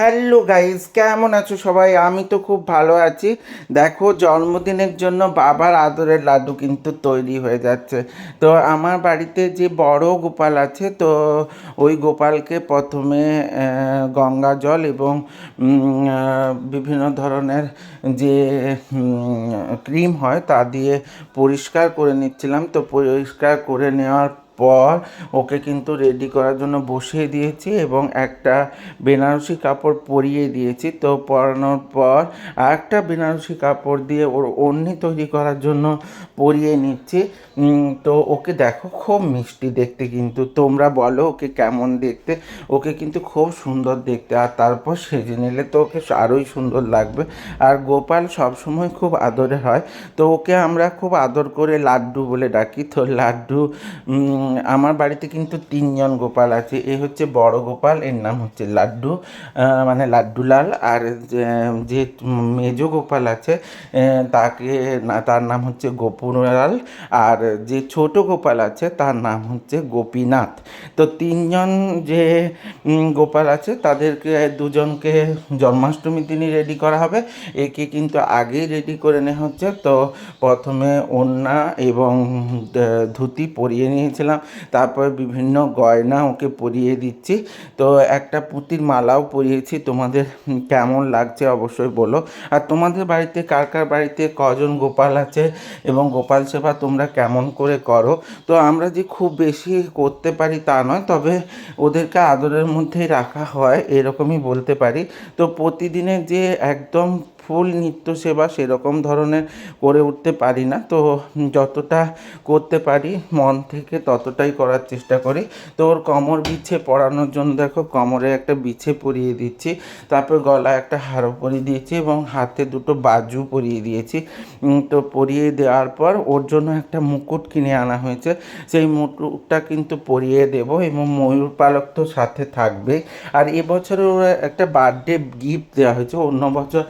Hello guys কেমন আছো সবাই? আমি তো খুব ভালো আছি। দেখো, জন্মদিনের জন্য বাবার আদরের লাড্ডু কিন্তু তৈরি হয়ে যাচ্ছে। তো আমার বাড়িতে যে বড় গোপাল আছে, তো ওই গোপালকে প্রথমে গঙ্গা জল এবং বিভিন্ন ধরনের যে ক্রিম হয়, তা দিয়ে পরিষ্কার করে নিচ্ছিলাম। তো পরিষ্কার করে নেওয়ার পর ওকে কিন্তু রেডি করার জন্য বসিয়ে দিয়েছি এবং একটা বেনারসি কাপড় পরিয়ে দিয়েছি। তো পরানোর পর আরেকটা বেনারসি কাপড় দিয়ে ওর ওড়নি তৈরি করার জন্য পরিয়ে নিচ্ছি। তো ওকে দেখো খুব মিষ্টি দেখতে কিন্তু। তোমরা বলো ওকে কেমন দেখতে। ওকে কিন্তু খুব সুন্দর দেখতে। আর তারপর সেজে নিলে তো ওকে আরোই সুন্দর লাগবে। আর গোপাল সবসময় খুব আদরে হয়। তো ওকে আমরা খুব আদর করে লাড্ডু বলে ডাকি। তো লাড্ডু আমার বাড়িতে কিন্তু তিনজন গোপাল আছে। এ হচ্ছে বড় গোপাল, এর নাম হচ্ছে লাড্ডু। মানে লাড্ডুলাল আর যে- মেজো গোপাল আছে তাকে তার নাম হচ্ছে গোপুলাল আর যে ছোট গোপাল আছে, তার নাম হচ্ছে গোপীনাথ। তো তিনজন যে গোপাল আছে, তাদেরকে দুজনকে জন্মাষ্টমীর দিনই রেডি করা হবে। একে কিন্তু আগেই রেডি করে নেওয়া হচ্ছে। তো প্রথমে ওড়না এবং ধুতি পরিয়ে নিয়েছিলাম। তারপর বিভিন্ন গয়না ওকে পরিয়ে দিচ্ছি। তো একটা পুঁতির মালাও পরিয়েছি। তোমাদের কেমন লাগছে অবশ্যই বলো। আর তোমাদের বাড়িতে কার কার বাড়িতে কজন গোপাল আছে এবং গোপাল সেবা তোমরা কেমন করে করো? তো আমরা যে খুব বেশি করতে পারি তা নয়, তবে ওদেরকে আদরের মধ্যেই রাখা হয়, এরকমই বলতে পারি। তো প্রতিদিনের যে একদম ফুল নিত্য সেবা সেরকম ধরনের করে উঠতে পারি না। তো যতটা করতে পারি, মন থেকে ততটাই করার চেষ্টা করি। তো ওর কোমর বিছে পরানোর জন্য দেখো, কোমরে একটা বিছে পরিয়ে দিচ্ছি। তারপর গলায় একটা হারও পরিয়ে দিয়েছি এবং হাতে দুটো বাজু পরিয়ে দিয়েছি। তো পরিয়ে দেওয়ার পর ওর জন্য একটা মুকুট কিনে আনা হয়েছে। সেই মুকুটটা কিন্তু পরিয়ে দেব এবং ময়ূর পালক তো সাথে থাকবে আর এবছর ওরা একটা বার্থডে গিফট দেওয়া হয়েছে। অন্য বছর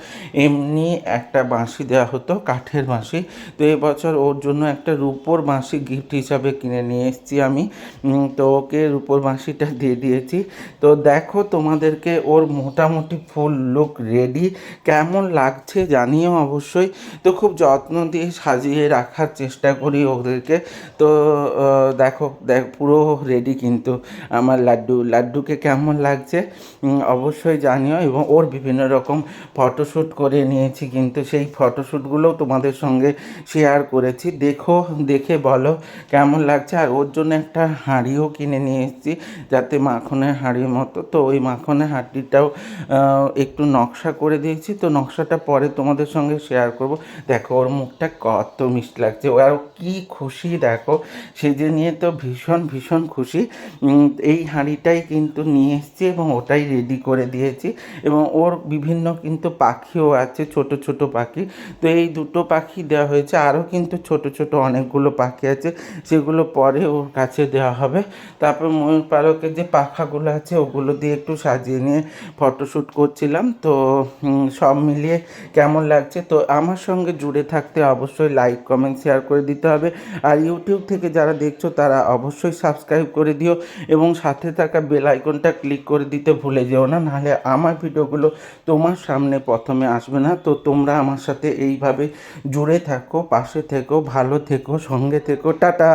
এমনি একটা বাঁশি দেওয়া হতো, কাঠের বাঁশি। তো এবছর ওর জন্য একটা রূপোর বাঁশি গিফট হিসাবে কিনে নিয়ে এসেছি আমি। তো ওকে রূপোর বাঁশিটা দিয়ে দিয়েছি। তো দেখো তোমাদেরকে ওর মোটামুটি ফুল লুক রেডি কেমন লাগছে জানিও অবশ্যই। তো খুব যত্ন দিয়ে সাজিয়ে রাখার চেষ্টা করি ওদেরকে। তো দেখো, দেখ, পুরো রেডি কিন্তু আমার লাড্ডু। লাড্ডুকে কেমন লাগছে? অবশ্যই জানিও এবং ওর বিভিন্ন রকম ফটোশ্যুট করে নিয়েছি, কিন্তু সেই ফটোশ্যুটগুলোও তোমাদের সঙ্গে শেয়ার করেছি। দেখো, দেখে বলো কেমন লাগছে। আর ওর জন্য একটা হাঁড়িও কিনে নিয়ে এসেছি, যাতে মাখনের হাঁড়ির মতো। তো ওই মাখনের হাঁড়িটাও একটু নকশা করে দিয়েছি। তো নকশাটা পরে তোমাদের সঙ্গে শেয়ার করব। দেখো, ওর মুখটা কত মিষ্টি লাগছে। ও আর কি খুশি, দেখো। সেজে নিয়ে তো ভীষণ ভীষণ খুশি। এই হাঁড়িটাই কিন্তু নিয়ে এসেছি এবং ওটাই রেডি করে দিয়েছি। এবং ওর বিভিন্ন কিন্তু পাখিও আছে ছোট ছোট পাখি। তো এই দুটো পাখি দেওয়া হয়েছে। আরও কিন্তু ছোট ছোট অনেকগুলো পাখি আছে, সেগুলো পরে ওর কাছে দেওয়া হবে। তারপর ময়ূর পালকের যে পাখাগুলো আছে, ওগুলো দিয়ে একটু সাজিয়ে নিয়ে ফটোশ্যুট করছিলাম। তো সব মিলিয়ে কেমন লাগছে? তো আমার সঙ্গে জুড়ে থাকতে অবশ্যই লাইক কমেন্ট শেয়ার করে দিতে হবে। আর ইউটিউব থেকে যারা দেখছ, তারা অবশ্যই সাবস্ক্রাইব করে দিও। এবং সাথে থাকা বেল আইকনটা ক্লিক করে দিতে ভুলে যেও না। নাহলে আমার ভিডিওগুলো তোমার সামনে প্রথমে আসবে না। তো তোমরা আমার সাথে এইভাবে জুড়ে থাকো, পাশে থেকো, ভালো থেকো, সঙ্গে থেকো। টাটা।